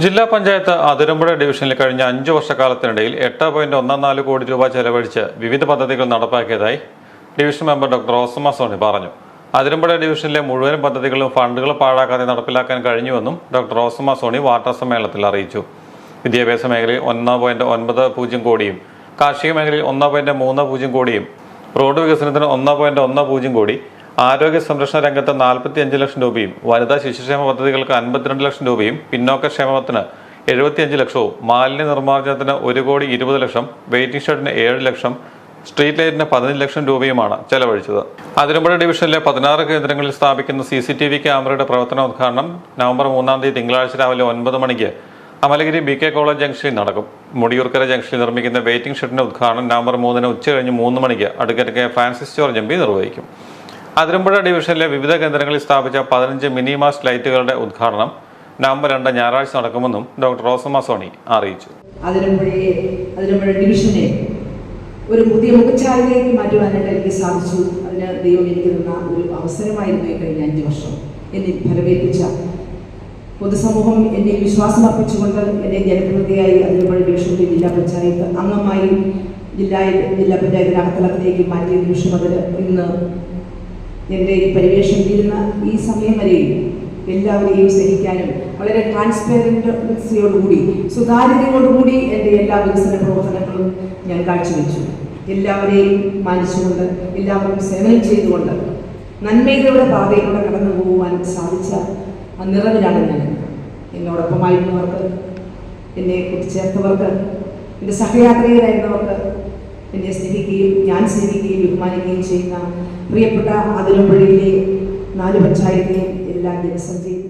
ജില്ലാ പഞ്ചായത്ത് അതിരമ്പുഴ ഡിവിഷനിൽ കഴിഞ്ഞ അഞ്ചു വർഷക്കാലത്തിനിടയിൽ എട്ട് പോയിന്റ് ഒന്നാം നാല് കോടി രൂപ ചെലവഴിച്ച് വിവിധ പദ്ധതികൾ നടപ്പാക്കിയതായി division member doctor Rosamma Sony പറഞ്ഞു. അതിരമ്പുഴ ഡിവിഷനിലെ മുഴുവൻ പദ്ധതികളും ഫണ്ടുകൾ പാഴാക്കാതെ നടപ്പിലാക്കാൻ കഴിഞ്ഞുവെന്നും ഡോക്ടർ റോസമ്മ സോണി വാർത്താ സമ്മേളനത്തിൽ അറിയിച്ചു. വിദ്യാഭ്യാസ മേഖലയിൽ ഒന്ന് പോയിന്റ് ഒൻപത് പൂജ്യം കോടിയും കാർഷിക മേഖലയിൽ ഒന്ന് പോയിന്റ് മൂന്ന് പൂജ്യം കോടിയും റോഡ് വികസനത്തിന് ഒന്ന് പോയിന്റ് ഒന്ന് പൂജ്യം കോടി ആരോഗ്യ സംരക്ഷണ രംഗത്ത് നാൽപ്പത്തി അഞ്ച് ലക്ഷം രൂപയും വനിതാ ശിശുക്ഷേമ പദ്ധതികൾക്ക് അൻപത്തിരണ്ട് ലക്ഷം രൂപയും പിന്നോക്ക ക്ഷേമത്തിന് എഴുപത്തിയഞ്ച് ലക്ഷവും മാലിന്യ നിർമ്മാർജനത്തിന് ഒരു കോടി ഇരുപത് ലക്ഷം വെയിറ്റിംഗ് ഷെഡിന് ഏഴ് ലക്ഷം സ്ട്രീറ്റ് ലൈറ്റിന് പതിനഞ്ച് ലക്ഷം രൂപയുമാണ് ചെലവഴിച്ചത്. അതിരമ്പുഴ ഡിവിഷനിലെ പതിനാറ് കേന്ദ്രങ്ങളിൽ സ്ഥാപിക്കുന്ന സി സി ടി വി ക്യാമറയുടെ പ്രവർത്തന ഉദ്ഘാടനം നവംബർ മൂന്നാം തീയതി തിങ്കളാഴ്ച രാവിലെ ഒൻപത് മണിക്ക് അമലഗിരി ബി കെ കോളേജ് ജംഗ്ഷനിൽ നടക്കും. മുടിയൂർക്കര ജംഗ്ഷനിൽ നിർമ്മിക്കുന്ന വെയിറ്റിംഗ് ഷെഡിന്റെ ഉദ്ഘാടനം നവംബർ മൂന്നിന് ഉച്ചകഴിഞ്ഞ് മൂന്ന് മണിക്ക് advocate Francis George M P നിർവഹിക്കും. അതിരമ്പുഴ ഡിവിഷനിലെ വിവിധ കേന്ദ്രങ്ങളിൽ സ്ഥാപിച്ച പതിനഞ്ച് മിനി മാസ്റ്റ് ലൈറ്റുകളുടെ ഉദ്ഘാടനം നവംബർ രണ്ട് ഞായറാഴ്ച നടക്കുമെന്നും ഡോക്ടർ റോസമ്മ സോണി അറിയിച്ചു. അതിരമ്പുഴയെ അതിരമ്പുഴ ഡിവിഷനെ ഒരു പുതിയ മുഖച്ഛായയിലേക്ക് മാറ്റുവാനായിട്ട് എനിക്ക് സാധിച്ചു. അതിന് ദൈവം എനിക്ക് തന്ന ഒരു അവസരമായിരുന്നു ഈ കഴിഞ്ഞ അഞ്ച് വർഷം. എന്നെ ഫലമേൽപ്പിച്ച പൊതുസമൂഹം എന്നെ വിശ്വാസം അർപ്പിച്ചുകൊണ്ട് എന്നെ ജനപ്രതിയായി അതിരമ്പുഴ ഡിവിഷനിലെ ജില്ലാ പഞ്ചായത്ത് അംഗമായി ജില്ലാ ജില്ലാ പഞ്ചായത്തിന്റെ അകത്തളത്തിലേക്ക് മാറ്റിയ നിമിഷം അതിൽ ഇന്ന് എന്റെ ഈ പരിവേഷം തീരുന്ന ഈ സമയം വരെയും എല്ലാവരെയും സ്നേഹിക്കാനും വളരെ ട്രാൻസ്പെറൻസിയോടുകൂടി സുതാര്യതയോടുകൂടി എന്റെ എല്ലാ വികസന പ്രവർത്തനങ്ങളും ഞാൻ കാഴ്ചവെച്ചു. എല്ലാവരെയും മാനിച്ചുകൊണ്ട് എല്ലാവർക്കും സേവനം ചെയ്തുകൊണ്ട് നന്മയിലൂടെ പാതയിലൂടെ കടന്നു പോകുവാൻ സാധിച്ച നിറവിലാണ് ഞാൻ. എന്നോടൊപ്പമായിരുന്നവർക്ക് എന്നെ കൂട്ടിച്ചേർത്തവർക്ക് എന്റെ സഹയാത്രികരായിരുന്നവർക്ക് എന്നെ ഞാൻ സ്നേഹിക്കുകയും ബഹുമാനിക്കുകയും ചെയ്യുന്ന പ്രിയപ്പെട്ട അതിരമ്പുഴയിലെ നാല് പഞ്ചായത്തിലെ എല്ലാ ജനസംഖ്യയും